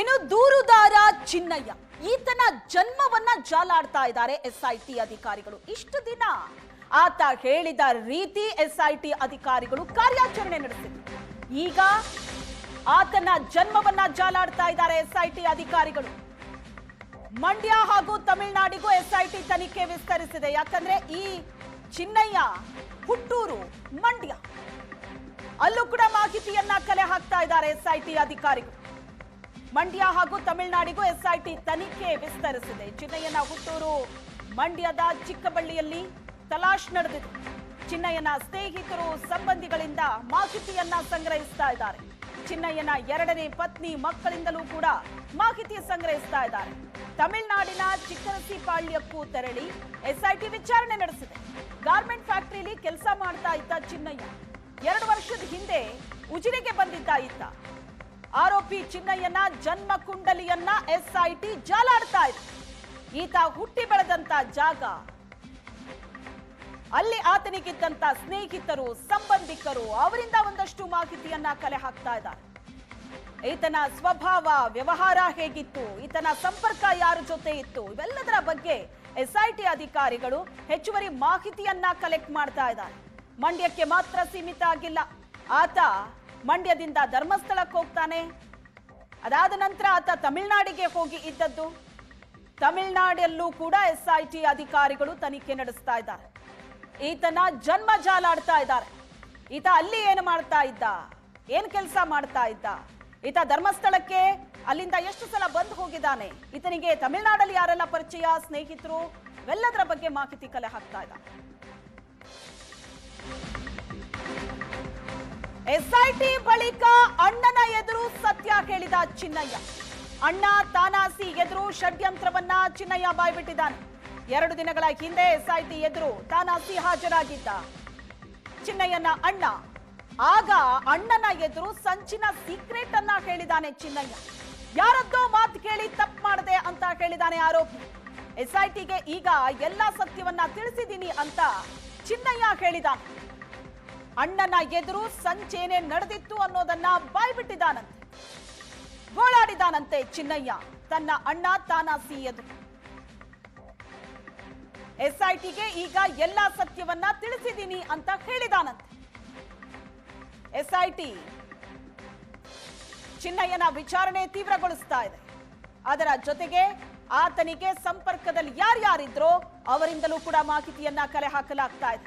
ಇನ್ನು ದೂರುದಾರ ಚಿನ್ನಯ್ಯ. ಈತನ ಜನ್ಮವನ್ನ ಜಾಲಾಡ್ತಾ ಇದ್ದಾರೆ ಎಸ್ಐಟಿ ಅಧಿಕಾರಿಗಳು. ಇಷ್ಟು ದಿನ ಆತ ಹೇಳಿದ ರೀತಿ ಎಸ್ಐಟಿ ಅಧಿಕಾರಿಗಳು ಕಾರ್ಯಾಚರಣೆ ನಡೆಸಿದ್ರು. ಈಗ ಆತನ ಜನ್ಮವನ್ನ ಜಾಲಾಡ್ತಾ ಇದ್ದಾರೆ ಎಸ್ಐಟಿ ಅಧಿಕಾರಿಗಳು. ಮಂಡ್ಯ ಹಾಗೂ ತಮಿಳುನಾಡಿಗೂ ಎಸ್ಐಟಿ ತನಿಖೆ ವಿಸ್ತರಿಸಿದೆ. ಯಾಕಂದ್ರೆ ಈ ಚಿನ್ನಯ್ಯ ಹುಟ್ಟೂರು, ಮಂಡ್ಯ. ಅಲ್ಲೂ ಕೂಡ ಮಾಹಿತಿಯನ್ನ ಕಲೆ ಹಾಕ್ತಾ ಇದ್ದಾರೆ ಎಸ್ಐಟಿ ಅಧಿಕಾರಿಗಳು. ಮಂಡ್ಯ ಹಾಗೂ ತಮಿಳುನಾಡಿಗೂ ಎಸ್ಐಟಿ ತನಿಖೆ ವಿಸ್ತರಿಸಿದೆ. ಚಿನ್ನಯ್ಯನ ಹುಟ್ಟೂರು ಮಂಡ್ಯದ ಚಿಕ್ಕಬಳ್ಳಿಯಲ್ಲಿ ತಲಾಶ್ ನಡೆದಿದೆ. ಚಿನ್ನಯ್ಯನ ಸ್ನೇಹಿತರು ಸಂಬಂಧಿಗಳಿಂದ ಮಾಹಿತಿಯನ್ನ ಸಂಗ್ರಹಿಸ್ತಾ ಇದ್ದಾರೆ. ಚಿನ್ನಯ್ಯನ ಎರಡನೇ ಪತ್ನಿ ಮಕ್ಕಳಿಂದಲೂ ಕೂಡ ಮಾಹಿತಿ ಸಂಗ್ರಹಿಸ್ತಾ ಇದ್ದಾರೆ. ತಮಿಳುನಾಡಿನ ಚಿಕ್ಕರಸಿಪಾಳ್ಯಕ್ಕೂ ತೆರಳಿ ಎಸ್ಐಟಿ ವಿಚಾರಣೆ ನಡೆಸಿದೆ. ಗಾರ್ಮೆಂಟ್ ಫ್ಯಾಕ್ಟರಿಲಿ ಕೆಲಸ ಮಾಡ್ತಾ ಇದ್ದ ಚಿನ್ನಯ್ಯ ಎರಡು ವರ್ಷದ ಹಿಂದೆ ಉಜಿರೆಗೆ ಬಂದಿದ್ದ ಈತ ಆರೋಪಿ ಚಿನ್ನಯ್ಯನ ಜನ್ಮ ಕುಂಡಲಿಯನ್ನ ಎಸ್ಐಟಿ ಜಾಲಾಡ್ತಾ ಇದೆ. ಈತ ಹುಟ್ಟಿ ಬೆಳೆದಂತ ಜಾಗ. ಅಲ್ಲಿ ಆತನಿಗಿದ್ದಂತ ಸ್ನೇಹಿತರು, ಸಂಬಂಧಿಕರು ಅವರಿಂದ ಒಂದಷ್ಟು ಮಾಹಿತಿಯನ್ನ ಕಲೆ ಹಾಕ್ತಾ ಇದ್ದಾರೆ. ಈತನ ಸ್ವಭಾವ, ವ್ಯವಹಾರ ಹೇಗಿತ್ತು, ಈತನ ಸಂಪರ್ಕ ಯಾರ ಜೊತೆ ಇತ್ತು, ಇವೆಲ್ಲದರ ಬಗ್ಗೆ ಎಸ್ಐಟಿ ಅಧಿಕಾರಿಗಳು ಹೆಚ್ಚುವರಿ ಮಾಹಿತಿಯನ್ನ ಕಲೆಕ್ಟ್ ಮಾಡ್ತಾ ಇದ್ದಾರೆ. ಮಂಡ್ಯಕ್ಕೆ ಮಾತ್ರ ಸೀಮಿತ ಆಗಿಲ್ಲ. ಆತ ಮಂಡ್ಯದಿಂದ ಧರ್ಮಸ್ಥಳಕ್ಕೆ ಹೋಗ್ತಾನೆ. ಅದಾದ ನಂತರ ಆತ ತಮಿಳ್ನಾಡಿಗೆ ಹೋಗಿ ಇದ್ದದ್ದು. ತಮಿಳ್ನಾಡಲ್ಲೂ ಕೂಡ ಎಸ್ಐಟಿ ಅಧಿಕಾರಿಗಳು ತನಿಖೆ ನಡೆಸ್ತಾ ಇದ್ದಾರೆ. ಈತನ ಜನ್ಮ ಜಾಲಾಡ್ತಾ ಇದ್ದಾರೆ. ಈತ ಅಲ್ಲಿ ಏನು ಮಾಡ್ತಾ ಇದ್ದ? ಏನ್ ಕೆಲಸ ಮಾಡ್ತಾ ಇದ್ದ? ಈತ ಧರ್ಮಸ್ಥಳಕ್ಕೆ ಅಲ್ಲಿಂದ ಎಷ್ಟು ಸಲ ಬಂದು ಹೋಗಿದ್ದಾನೆ? ಈತನಿಗೆ ತಮಿಳ್ನಾಡಲ್ಲಿ ಯಾರೆಲ್ಲ ಪರಿಚಯ, ಸ್ನೇಹಿತರು? ಇವೆಲ್ಲದರ ಬಗ್ಗೆ ಮಾಹಿತಿ ಕಲೆ ಹಾಕ್ತಾ ಇದ್ದಾರೆ. ಎಸ್ಐಟಿ ಬಳಿಕ ಅಣ್ಣನ ಎದುರು ಸತ್ಯ ಹೇಳಿದ ಚಿನ್ನಯ್ಯ. ಅಣ್ಣ ತಾನಾಸಿ ಎದುರು ಷಡ್ಯಂತ್ರವನ್ನ ಚಿನ್ನಯ್ಯ ಬಾಯ್ಬಿಟ್ಟಿದ್ದಾನೆ. ಎರಡು ದಿನಗಳ ಹಿಂದೆ ಎಸ್ಐಟಿ ಎದುರು ತಾನಾಸಿ ಹಾಜರಾಗಿದ್ದ ಚಿನ್ನಯ್ಯನ ಅಣ್ಣ. ಆಗ ಅಣ್ಣನ ಎದುರು ಸಂಚಿನ ಸೀಕ್ರೆಟ್ ಅನ್ನ ಹೇಳಿದಾನೆ ಚಿನ್ನಯ್ಯ. ಯಾರದ್ದೋ ಮಾತು ಕೇಳಿ ತಪ್ಪು ಮಾಡದೆ ಅಂತ ಹೇಳಿದಾನೆ ಆರೋಪಿ. ಎಸ್ಐಟಿಗೆ ಈಗ ಎಲ್ಲಾ ಸತ್ಯವನ್ನ ತಿಳಿಸಿದ್ದೀನಿ ಅಂತ ಚಿನ್ನಯ್ಯ ಹೇಳಿದಾನೆ. ಅಣ್ಣನ ಎದುರು ಸಂಚೇನೆ ನಡೆದಿತ್ತು ಅನ್ನೋದನ್ನ ಬಾಯ್ಬಿಟ್ಟಿದ್ದಾನಂತೆ. ಗೋಳಾಡಿದಾನಂತೆ ಚಿನ್ನಯ್ಯ. ತನ್ನ ಅಣ್ಣ ತಾನಾಸಿ ಎದುರು. ಎಸ್ಐಟಿಗೆ ಈಗ ಎಲ್ಲಾ ಸತ್ಯವನ್ನ ತಿಳಿಸಿದ್ದೀನಿ ಅಂತ ಹೇಳಿದಾನಂತೆ. ಎಸ್ಐಟಿ ಚಿನ್ನಯ್ಯನ ವಿಚಾರಣೆ ತೀವ್ರಗೊಳಿಸ್ತಾ ಇದೆ. ಅದರ ಜೊತೆಗೆ ಆತನಿಗೆ ಸಂಪರ್ಕದಲ್ಲಿ ಯಾರ್ಯಾರಿದ್ರೋ ಅವರಿಂದಲೂ ಕೂಡ ಮಾಹಿತಿಯನ್ನ ಕಲೆ ಹಾಕಲಾಗ್ತಾ ಇದೆ.